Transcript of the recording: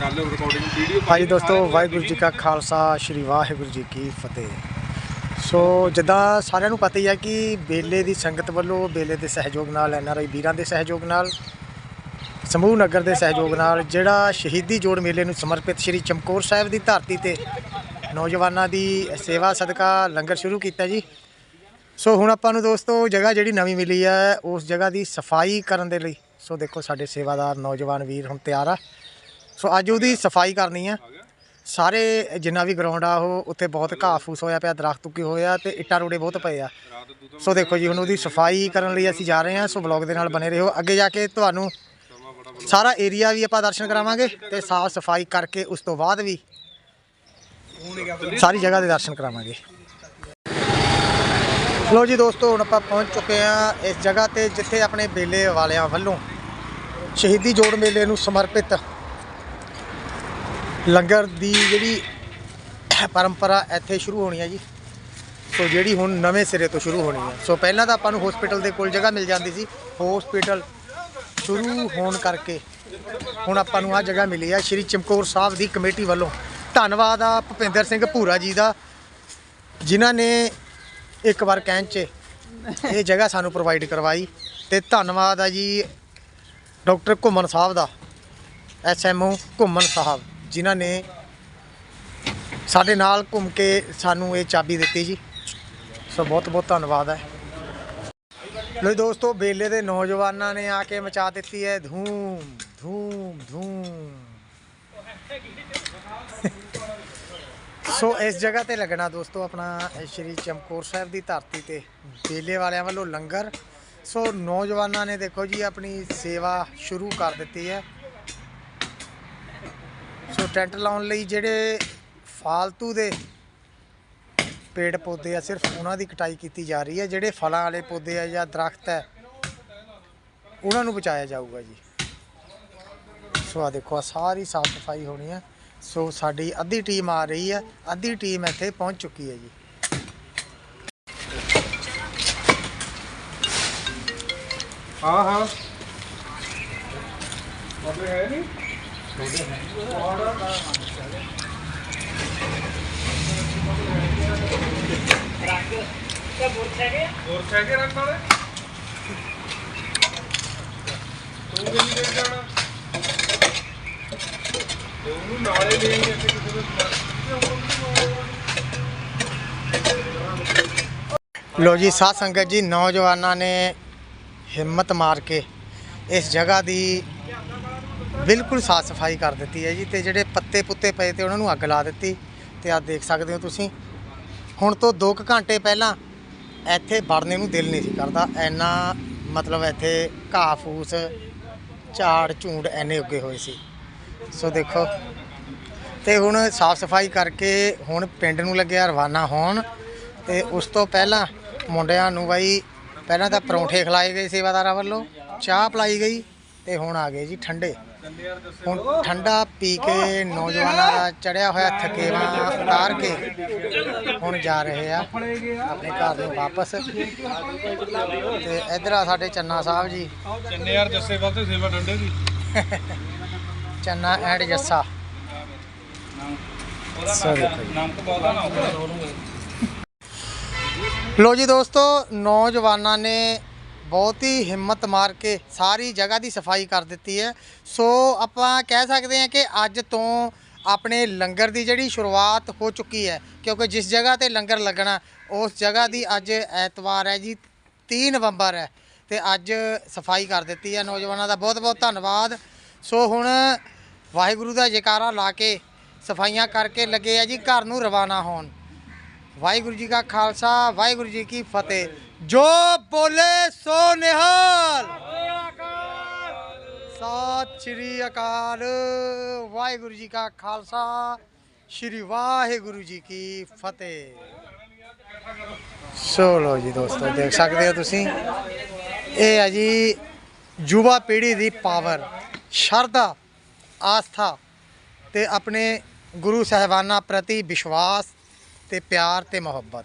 ਕਰ ਲਿਓ recording video ਹਾਂਜੀ ਦੋਸਤੋ ਵਾਹਿਗੁਰੂ ਜੀ ਕਾ ਖਾਲਸਾ ਸ੍ਰੀ ਵਾਹਿਗੁਰੂ ਜੀ ਕੀ ਫਤਿਹ। ਸੋ ਜਿੱਦਾਂ ਸਾਰਿਆਂ ਨੂੰ ਪਤਾ ਹੀ ਹੈ ਕਿ ਬੇਲੇ ਦੀ ਸੰਗਤ ਵੱਲੋਂ ਬੇਲੇ ਦੇ ਸਹਿਯੋਗ ਨਾਲ ਐਨਆਰਆਈ ਵੀਰਾਂ ਦੇ ਸਹਿਯੋਗ ਨਾਲ ਸਮੂਹ ਨਗਰ ਦੇ ਸਹਿਯੋਗ ਨਾਲ ਜਿਹੜਾ ਸ਼ਹੀਦੀ ਜੋੜ ਮੇਲੇ ਨੂੰ ਸਮਰਪਿਤ ਸ੍ਰੀ ਚਮਕੌਰ ਸਾਹਿਬ ਦੀ ਧਰਤੀ ਤੇ ਨੌਜਵਾਨਾਂ ਦੀ ਸੇਵਾ ਸਦਕਾ ਲੰਗਰ ਸ਼ੁਰੂ ਕੀਤਾ ਜੀ। ਸੋ ਹੁਣ ਆਪਾਂ ਨੂੰ ਦੋਸਤੋ ਜਗ੍ਹਾ ਜਿਹੜੀ ਨਵੀਂ ਮਿਲੀ ਹੈ ਉਸ ਜਗ੍ਹਾ ਦੀ ਸਫ਼ਾਈ ਕਰਨ ਦੇ ਲਈ। ਸੋ ਦੇਖੋ ਸਾਡੇ ਸੇਵਾਦਾਰ ਨੌਜਵਾਨ ਵੀਰ ਹੁਣ ਤਿਆਰ ਆ। ਸੋ ਅੱਜ ਉਹਦੀ ਸਫ਼ਾਈ ਕਰਨੀ ਆ। ਸਾਰੇ ਜਿੰਨਾ ਵੀ ਗਰਾਊਂਡ ਆ, ਉਹ ਉੱਥੇ ਬਹੁਤ ਘਾਹ ਫੂਸ ਹੋਇਆ ਪਿਆ, ਦਰਖਤ ਉੱਗੇ ਹੋਏ ਆ ਤੇ ਇੱਟਾਂ ਰੋੜੇ ਬਹੁਤ ਪਏ ਆ। ਸੋ ਦੇਖੋ ਜੀ, ਹੁਣ ਉਹਦੀ ਸਫ਼ਾਈ ਕਰਨ ਲਈ ਅਸੀਂ ਜਾ ਰਹੇ ਹਾਂ। ਸੋ ਬਲੌਗ ਦੇ ਨਾਲ ਬਨੇ ਰਹੋ। ਅੱਗੇ ਜਾ ਕੇ ਤੁਹਾਨੂੰ ਸਾਰਾ ਏਰੀਆ ਵੀ ਆਪਾਂ ਦਰਸ਼ਨ ਕਰਾਵਾਂਗੇ ਤੇ ਸਾਫ਼ ਸਫ਼ਾਈ ਕਰਕੇ ਉਸ ਤੋਂ ਬਾਅਦ ਵੀ ਸਾਰੀ ਜਗ੍ਹਾ ਦੇ ਦਰਸ਼ਨ ਕਰਾਵਾਂਗੇ। ਲੋ ਜੀ ਦੋਸਤੋ, ਹੁਣ ਆਪਾਂ ਪਹੁੰਚ ਚੁੱਕੇ ਆ ਇਸ ਜਗ੍ਹਾ ਤੇ ਜਿੱਥੇ ਆਪਣੇ ਬੇਲੇ ਵਾਲਿਆਂ ਵੱਲੋਂ ਸ਼ਹੀਦੀ ਜੋੜ ਮੇਲੇ ਨੂੰ ਸਮਰਪਿਤ ਲੰਗਰ ਦੀ ਜਿਹੜੀ ਪਰੰਪਰਾ ਇੱਥੇ ਸ਼ੁਰੂ ਹੋਣੀ ਹੈ ਜੀ। ਸੋ ਜਿਹੜੀ ਹੁਣ ਨਵੇਂ ਸਿਰੇ ਤੋਂ ਸ਼ੁਰੂ ਹੋਣੀ ਹੈ। ਸੋ ਪਹਿਲਾਂ ਤਾਂ ਆਪਾਂ ਨੂੰ ਹਸਪੀਟਲ ਦੇ ਕੋਲ ਜਗ੍ਹਾ ਮਿਲ ਜਾਂਦੀ ਸੀ। ਹਸਪੀਟਲ ਸ਼ੁਰੂ ਹੋਣ ਕਰਕੇ ਹੁਣ ਆਪਾਂ ਨੂੰ ਆ ਜਗ੍ਹਾ ਮਿਲੀ ਆ ਸ਼੍ਰੀ ਚਮਕੌਰ ਸਾਹਿਬ ਦੀ ਕਮੇਟੀ ਵੱਲੋਂ। ਧੰਨਵਾਦ ਆ ਭੁਪਿੰਦਰ ਸਿੰਘ ਭੂਰਾ ਜੀ ਦਾ, ਜਿਨ੍ਹਾਂ ਨੇ ਇੱਕ ਵਾਰ ਕਹਿਣ 'ਚ ਇਹ ਜਗ੍ਹਾ ਸਾਨੂੰ ਪ੍ਰੋਵਾਈਡ ਕਰਵਾਈ। ਤੇ ਧੰਨਵਾਦ ਆ ਜੀ ਡਾਕਟਰ ਘੁੰਮਣ ਸਾਹਿਬ ਦਾ ਐਸਐਮਓ ਘੁੰਮਣ ਸਾਹਿਬ। ਜਿਨ੍ਹਾਂ ਨੇ ਸਾਡੇ ਨਾਲ ਘੁੰਮ ਕੇ ਸਾਨੂੰ ਇਹ ਚਾਬੀ ਦਿੱਤੀ ਜੀ। ਸੋ ਬਹੁਤ ਬਹੁਤ ਧੰਨਵਾਦ ਹੈ। ਲੋ ਦੋਸਤੋ, ਬੇਲੇ ਦੇ ਨੌਜਵਾਨਾਂ ਨੇ ਆ ਕੇ ਮਚਾ ਦਿੱਤੀ ਹੈ। ਧੂਮ ਧੂਮ ਧੂਮ। ਸੋ ਇਸ ਜਗ੍ਹਾ ਤੇ ਲੱਗਣਾ ਦੋਸਤੋ ਆਪਣਾ ਸ਼੍ਰੀ ਚਮਕੌਰ ਸਾਹਿਬ ਦੀ ਧਰਤੀ ਤੇ, ਬੇਲੇ ਵਾਲਿਆਂ ਵੱਲੋਂ ਲੰਗਰ। ਸੋ ਨੌਜਵਾਨਾਂ ਨੇ ਦੇਖੋ ਜੀ ਆਪਣੀ ਸੇਵਾ ਸ਼ੁਰੂ ਕਰ ਦਿੱਤੀ ਹੈ। ਸੋ ਟੈਂਟ ਲਾਉਣ ਲਈ ਜਿਹੜੇ ਫਾਲਤੂ ਦੇ ਪੇੜ ਪੌਦੇ ਆ, ਸਿਰਫ ਉਹਨਾਂ ਦੀ ਕਟਾਈ ਕੀਤੀ ਜਾ ਰਹੀ ਹੈ, ਜਿਹੜੇ ਫਲਾਂ ਵਾਲੇ ਪੌਦੇ ਆ ਜਾਂ ਦਰਖਤ ਹੈ, ਉਹਨਾਂ ਨੂੰ ਬਚਾਇਆ ਜਾਊਗਾ ਜੀ। ਸੋ ਆ ਦੇਖੋ ਆ ਸਾਰੀ ਸਾਫ਼ ਸਫ਼ਾਈ ਹੋਣੀ ਹੈ। ਸੋ ਸਾਡੀ ਅੱਧੀ ਟੀਮ ਆ ਰਹੀ ਹੈ, ਅੱਧੀ ਟੀਮ ਇੱਥੇ ਪਹੁੰਚ ਚੁੱਕੀ ਹੈ ਜੀ। ਹਾਂ ਹਾਂ। ਬਾਬੇ ਹੈ ਨਹੀਂ? ਹੋਰ ਹੈਗੇ ਵਾਲੇ ਤੂੰ ਵੀ ਨਹੀਂ ਜਾਣਾ ਤੇ ਉਹਨੂੰ ਨਾਲੇ ਲੈ ਆਈ ਕਿਸੇ ਦੇ ਲੋ ਜੀ, ਸਾਧ ਸੰਗਤ ਜੀ, ਨੌਜਵਾਨਾਂ ਨੇ ਹਿੰਮਤ ਮਾਰ ਕੇ ਇਸ ਜਗ੍ਹਾ ਦੀ ਬਿਲਕੁਲ ਸਾਫ਼ ਸਫ਼ਾਈ ਕਰ ਦਿੱਤੀ ਹੈ ਜੀ ਤੇ ਜਿਹੜੇ ਪੱਤੇ ਪੁੱਤੇ ਪਏ ਤੇ ਉਹਨਾਂ ਨੂੰ ਅੱਗ ਲਾ ਦਿੱਤੀ ਤੇ ਆ ਦੇਖ ਸਕਦੇ ਹੋ ਤੁਸੀਂ। ਹੁਣ ਤੋਂ 2 ਘੰਟੇ ਪਹਿਲਾਂ ਇੱਥੇ ਵੜਨੇ ਨੂੰ ਦਿਲ ਨਹੀਂ ਸੀ ਕਰਦਾ। ਐਨਾ ਮਤਲਬ ਇੱਥੇ ਘਾਹ ਫੂਸ, ਝਾੜ ਝੂੰਡ ਐਨੇ ਉੱਗੇ ਹੋਏ ਸੀ। ਸੋ ਦੇਖੋ, ਤੇ ਹੁਣ ਸਾਫ਼ ਸਫ਼ਾਈ ਕਰਕੇ ਹੁਣ ਪਿੰਡ ਨੂੰ ਲੱਗਿਆ ਰਵਾਨਾ ਹੋਣ ਤੇ ਉਸ ਤੋਂ ਪਹਿਲਾਂ ਮੁੰਡਿਆਂ ਨੂੰ ਬਾਈ ਪਹਿਲਾਂ ਤਾਂ ਪਰੌਂਠੇ ਖਿਲਾਏ ਗਏ ਸੇਵਾਦਾਰਾਂ ਵੱਲੋਂ, ਚਾਹ ਪਲਾਈ ਗਈ ਤੇ ਹੁਣ ਆ ਗਏ ਜੀ ਠੰਡੇ। ਹੁਣ ਠੰਡਾ ਪੀ ਕੇ ਨੌਜਵਾਨਾਂ ਦਾ ਚੜਿਆ ਹੋਇਆ ਥਕੇਵਾ ਉਤਾਰ ਕੇ ਹੁਣ ਜਾ ਰਹੇ ਆ। ਆਪਣੇ ਘਰ ਨੂੰ ਵਾਪਸ। ਤੇ ਇਧਰ ਆ ਸਾਡੇ ਚੰਨਾ ਸਾਹਿਬ ਜੀ। ਚੰਨੇ ਯਾਰ ਜੱਸੇ ਵੱਲ ਤੇ ਸੇਵਾ ਡੰਡੇ ਦੀ। ਚੰਨਾ ਐਂਡ ਜੱਸਾ। ਲੋ ਜੀ ਦੋਸਤੋ ਨੌਜਵਾਨਾਂ ਨੇ ਬਹੁਤ ਹੀ ਹਿੰਮਤ ਮਾਰ ਕੇ ਸਾਰੀ ਜਗ੍ਹਾ ਦੀ ਸਫ਼ਾਈ ਕਰ ਦਿੱਤੀ ਹੈ। ਸੋ ਆਪਾਂ ਕਹਿ ਸਕਦੇ ਹਾਂ ਕਿ ਅੱਜ ਤੋਂ ਆਪਣੇ ਲੰਗਰ ਦੀ ਜਿਹੜੀ ਸ਼ੁਰੂਆਤ ਹੋ ਚੁੱਕੀ ਹੈ, ਕਿਉਂਕਿ ਜਿਸ ਜਗ੍ਹਾ ਤੇ ਲੰਗਰ ਲੱਗਣਾ, ਉਸ ਜਗ੍ਹਾ ਦੀ ਅੱਜ ਐਤਵਾਰ ਹੈ ਜੀ 30 ਨਵੰਬਰ ਹੈ ਤੇ ਅੱਜ ਸਫ਼ਾਈ ਕਰ ਦਿੱਤੀ ਹੈ ਨੌਜਵਾਨਾਂ ਦਾ ਬਹੁਤ ਬਹੁਤ ਧੰਨਵਾਦ। ਸੋ ਹੁਣ ਵਾਹਿਗੁਰੂ ਦਾ ਜੈਕਾਰਾ ਲਾ ਕੇ ਸਫਾਈਆਂ ਕਰਕੇ ਲੱਗੇ ਆ ਜੀ, ਘਰ ਨੂੰ ਰਵਾਨਾ ਹੋਣ। ਵਾਹਿਗੁਰੂ ਜੀ ਕਾ ਖਾਲਸਾ, ਵਾਹਿਗੁਰੂ ਜੀ ਕੀ ਫਤਿਹ। ਜੋ ਬੋਲੇ ਸੋ ਨਿਹਾਲ। ਸਤਿ ਸ਼੍ਰੀ ਅਕਾਲ। ਵਾਹਿਗੁਰੂ ਜੀ ਕਾ ਖਾਲਸਾ, ਸ਼੍ਰੀ ਵਾਹਿਗੁਰੂ ਜੀ ਕੀ ਫਤਿਹ। ਸੋ ਲੋ ਜੀ ਦੋਸਤੋ, ਦੇਖ ਸਕਦੇ ਹੋ ਤੁਸੀਂ, ਇਹ ਹੈ ਜੀ ਯੁਵਾ ਪੀੜ੍ਹੀ ਦੀ ਪਾਵਰ, ਸ਼ਰਧਾ, ਆਸਥਾ ਤੇ ਆਪਣੇ ਗੁਰੂ ਸਾਹਿਬਾਨਾਂ ਪ੍ਰਤੀ ਵਿਸ਼ਵਾਸ ਤੇ ਪਿਆਰ ਤੇ ਮੁਹੱਬਤ।